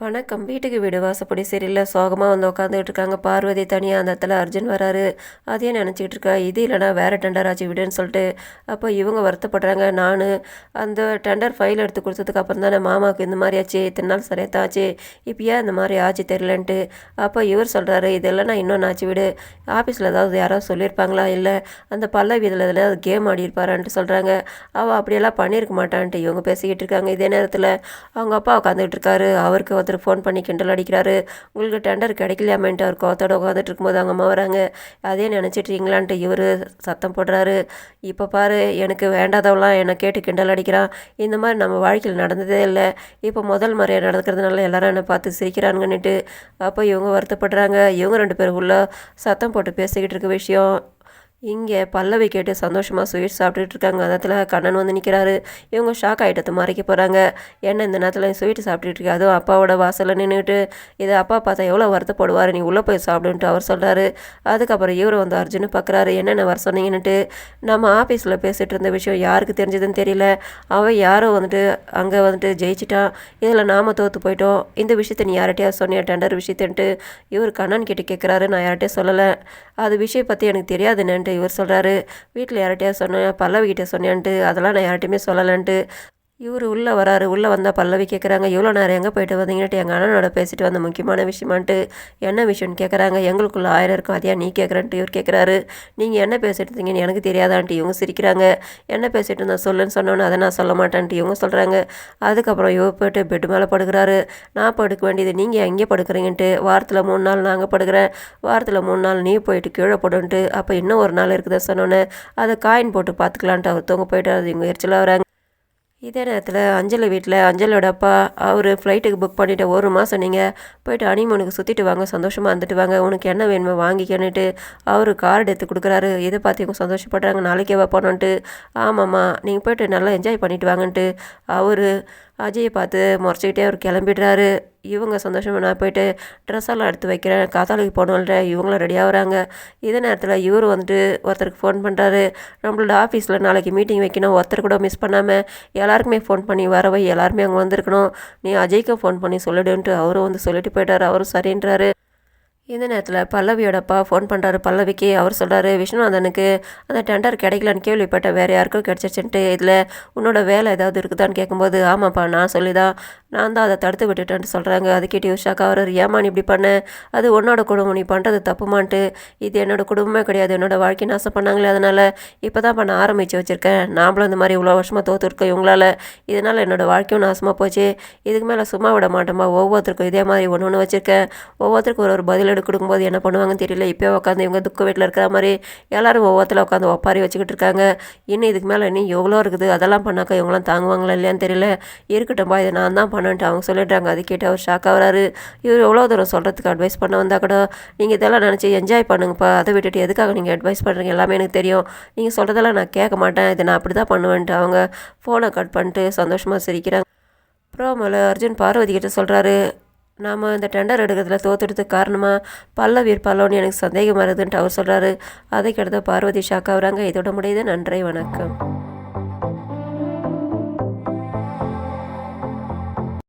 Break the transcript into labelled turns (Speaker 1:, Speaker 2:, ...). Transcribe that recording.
Speaker 1: வணக்கம். வீட்டுக்கு வீடு வாசப்படி சரியில்லை சோகமாக வந்து உட்காந்துக்கிட்டு இருக்காங்க பார்வதி தனியாக அந்த இடத்துல அர்ஜுன் வராரு. அதையே நினச்சிக்கிட்டு இருக்கா இது இல்லைனா வேறு டெண்டர் ஆச்சு விடுன்னு சொல்லிட்டு. அப்போ இவங்க வருத்தப்படுறாங்க. நான் அந்த டெண்டர் ஃபைல் எடுத்து கொடுத்ததுக்கு அப்புறம் தானே மாமாவுக்கு இந்த மாதிரி ஆச்சு. இத்தனை நாள் சரியாக தான் ஆச்சு இப்போ ஏன் இந்த மாதிரி ஆச்சு தெரிலன்ட்டு அப்போ இவர் சொல்கிறாரு இதெல்லாம் நான் இன்னொன்று ஆச்சு விடு. ஆஃபீஸில் ஏதாவது யாராவது சொல்லியிருப்பாங்களா? இல்லை. அந்த பல்லவி இதில் ஏதாவது கேம் ஆடியிருப்பாரான்ட்டு சொல்கிறாங்க அவள் அப்படியெல்லாம் பண்ணியிருக்க மாட்டான்ட்டு இவங்க பேசிக்கிட்டு இருக்காங்க இதே நேரத்தில் அவங்க அப்பா உட்காந்துக்கிட்டு இருக்காரு அவருக்கு ஒருத்தர் ஃபோன் பண்ணி கிண்டல் அடிக்கிறாரு. உங்களுக்கு டெண்டர் கிடைக்கலையாமேன்ட்டு அவர் கோத்தோட உட்காந்துட்டு இருக்கும்போது அவங்க அம்மா வராங்க. அதே நினச்சிட்ருக்கீங்களான்ட்டு இவர் சத்தம் போடுறாரு. இப்போ பாரு எனக்கு வேண்டாதவெல்லாம் என்னை கேட்டு கிண்டல் அடிக்கிறான். இந்த மாதிரி நம்ம வாழ்க்கையில் நடந்ததே இல்லை. இப்போ முதல் முறையாக நடக்கிறதுனால எல்லாரும் என்னை பார்த்து சிரிக்கிறானுங்கன்னுட்டு அப்போ இவங்க வருத்தப்படுறாங்க. இவங்க ரெண்டு பேரும் உள்ள சத்தம் போட்டு பேசிக்கிட்டு இருக்க விஷயம். இங்கே பல்லவி கேட்டு சந்தோஷமாக ஸ்வீட் சாப்பிட்டுட்டு இருக்காங்க. அந்த நேரத்தில் கண்ணன் வந்து நிற்கிறாரு இவங்க ஷாக் ஆகிட்டத்தை மறைக்க போகிறாங்க என்ன இந்த நேரத்தில் ஸ்வீட் சாப்பிட்டுட்டு இருக்கா? அதுவும் அப்பாவோட வாசலில் நின்றுட்டு இதை அப்பா பார்த்தா எவ்வளோ வருத்தப்படுவார்? நீ உள்ளே போய் சாப்பிடுன்ட்டு அவர் சொல்கிறாரு அதுக்கப்புறம் இவர் வந்து அர்ஜுன் பார்க்குறாரு என்னென்ன வர சொன்னீங்கன்னுட்டு நம்ம ஆஃபீஸில் பேசிகிட்டு இருந்த விஷயம் யாருக்கு தெரிஞ்சதுன்னு தெரியல. அவன் யாரோ வந்துட்டு அங்கே வந்துட்டு ஜெயிச்சிட்டான் இதில் நாம தோற்று போயிட்டோம். இந்த விஷயத்த நீ யார்கிட்டயா சொன்னியா? டெண்டர் விஷயத்தன்ட்டு. இவர் கண்ணன் கிட்டே கேட்குறாரு நான் யார்கிட்டயும் சொல்லலை. அது விஷயம் பற்றி எனக்கு தெரியாதுன்னு இவர் சொல்கிறாரு வீட்டில் யார்கிட்டயா சொன்னேன் பல்லவிக்கிட்ட சொன்னேன்ட்டு அதெல்லாம் நான் யார்கிட்டையுமே சொல்லலைன்ட்டு இவர் உள்ளே வராரு உள்ளே வந்தால் பல்லவி கேட்குறாங்க இவ்வளோ நேரம் எங்கே போயிட்டு வந்தீங்கன்ட்டு எங்கள் அண்ணனோட பேசிட்டு வந்த முக்கியமான விஷயமான்ட்டு என்ன விஷயம்னு கேட்குறாங்க எங்களுக்குள்ள ஆயிரம் இருக்கும் அதையா நீ கேட்குறன்ட்டு இவர் கேட்குறாரு நீங்கள் என்ன பேசிட்டு இருந்தீங்கன்னு எனக்கு தெரியாதான்ட்டு இவங்க சிரிக்கிறாங்க. என்ன பேசிட்டு இருந்தா சொல்லுன்னு சொன்னோன்னு அதை நான் சொல்ல மாட்டேன்ட்டு இவங்க சொல்கிறாங்க அதுக்கப்புறம் இவர் போயிட்டு பெட்டு மேலே படுக்கிறாரு. நான் படுக்க வேண்டியது நீங்கள் எங்கே படுக்கிறீங்கன்ட்டு வாரத்தில் மூணு நாள் நாங்கள் படுக்கிறேன். வாரத்தில் மூணு நாள் நீ போயிட்டு கீழே போடுன்ட்டு அப்போ இன்னும் ஒரு நாள் இருக்குதா? சொன்னோன்னே அதை காயின் போட்டு பார்த்துக்கலான்ட்டு அவர் தூங்க போயிட்டு அது இவங்க எரிச்சலாக வராங்க. இதே நேரத்தில் அஞ்சலி வீட்டில் அஞ்சலோட அப்பா அவர் ஃப்ளைட்டுக்கு புக் பண்ணிவிட்டு ஒரு மாதம் நீங்கள் போயிட்டு அனிமனுக்கு சுற்றிட்டு வாங்க சந்தோஷமாக இருந்துட்டு வாங்க. உனக்கு என்ன வேணுமோ வாங்கிக்கணுட்டு அவர் கார்டு எடுத்து கொடுக்குறாரு. இதை பார்த்து இவங்க சந்தோஷப்படுறாங்க. நாளைக்கே வைப்போனோன்ட்டு ஆமாம்மா நீங்கள் போயிட்டு நல்லா என்ஜாய் பண்ணிட்டு வாங்கன்ட்டு அவர் அஜயை பார்த்து முறைச்சிக்கிட்டே அவர் கிளம்பிடுறாரு. இவங்க சந்தோஷமாக நான் போயிட்டு ட்ரெஸ் எல்லாம் எடுத்து வைக்கிறேன் காத்தாலுக்கு போனோம்ல இவங்களும் ரெடி ஆகுறாங்க இதே நேரத்தில் இவர் வந்துட்டு ஒருத்தருக்கு ஃபோன் பண்ணுறாரு நம்மளோட ஆஃபீஸில் நாளைக்கு மீட்டிங் வைக்கணும். ஒருத்தர் கூட மிஸ் பண்ணாமல் எல்லாருக்குமே ஃபோன் பண்ணி வரவை எல்லாருமே அங்கே வந்திருக்கணும். நீ அஜய்க்கும் ஃபோன் பண்ணி சொல்லிடுன்ட்டு அவரும் வந்து சொல்லிட்டு போயிட்டார். அவரும் சரின்றாரு. இந்த நேரத்தில் பல்லவியோட அப்பா ஃபோன் பண்ணுறாரு பல்லவிக்கு அவர் சொல்கிறாரு விஷ்ணுநாதனுக்கு அந்த டெண்டர் கிடைக்கலன்னு கேள்விப்பட்ட வேறு யாருக்கும் கிடச்சிருச்சுன்ட்டு இதில் உன்னோட வேலை ஏதாவது இருக்குதான்னு கேட்கும்போது ஆமாப்பா நான் சொல்லி தான் நான் தான் அதை தடுத்து விட்டுட்டேன்ட்டு சொல்கிறாங்க அதுக்கிட்டே உஷாக்கா அவர் ஏமா நீ இப்படி பண்ண? அது உன்னோட குடும்பம் நீ பண்ணுறது தப்புமான்ட்டு. இது என்னோட குடும்பமே கிடையாது. என்னோட வாழ்க்கை நாசம் பண்ணாங்களே அதனால் இப்போ தான் பண்ண ஆரம்பித்து வச்சுருக்கேன். நாமளும் இந்த மாதிரி இவ்வளோ வருஷமாக தோற்றுருக்கோம் இவங்களால். இதனால் என்னோடய வாழ்க்கையும் நாசமாக போச்சு. இதுக்கு மேலே சும்மா விட மாட்டோமா ஒவ்வொருத்தருக்கும் இதே மாதிரி ஒன்று ஒன்று வச்சுருக்கேன். ஒவ்வொருத்தருக்கும் ஒரு ஒரு பதில் எடுத்து கொடுக்கும்போது என்ன பண்ணுவாங்கன்னு தெரியல. இப்போ உட்காந்து இவங்க துக்க வீட்டில் இருக்கிற மாதிரி எல்லோரும் ஒவ்வொருத்தர உட்காந்து ஒப்பாரி வச்சுக்கிட்டு இருக்காங்க. இன்னும் இதுக்கு மேலே இன்னும் எவ்வளோ இருக்குது? அதெல்லாம் பண்ணாக்கா இவங்களாம் தாங்குவாங்களா இல்லையான்னு தெரியல. இருக்கட்டும்பா இதை நான் தான் பண்ணன்ட்டு அவங்க சொல்லிடுறாங்க. அது கேட்டு அவர் ஷாக் ஆகிறாரு. இவர் எவ்வளோ தூரம் சொல்கிறதுக்கு அட்வைஸ் பண்ண வந்தால் கூட நீங்கள் இதெல்லாம் நினச்சி என்ஜாய் பண்ணுங்கப்பா. அதை விட்டுட்டு எதுக்காக நீங்கள் அட்வைஸ் பண்ணுறீங்க எல்லாமே எனக்கு தெரியும். நீங்கள் சொல்கிறதெல்லாம் நான் கேட்க மாட்டேன். இதை நான் அப்படி தான் பண்ணுவேன்ட்டு அவங்க ஃபோனை கட் பண்ணிட்டு சந்தோஷமாக சிரிக்கிறாங்க. ப்ரோமோவில் அர்ஜுன் பார்வதி கிட்ட சொல்கிறாரு நாம் இந்த டெண்டர் எடுக்கிறதுல தோத்துறதுக்கு காரணமாக பல்லவி இருப்பாளோன்னு எனக்கு சந்தேகமாக இருக்குதுன்ட்டு அவர் சொல்கிறாரு அதை பார்வதி ஷாக்கா ஆகுறாங்க. இதோட முடியுது. நன்றி. வணக்கம்.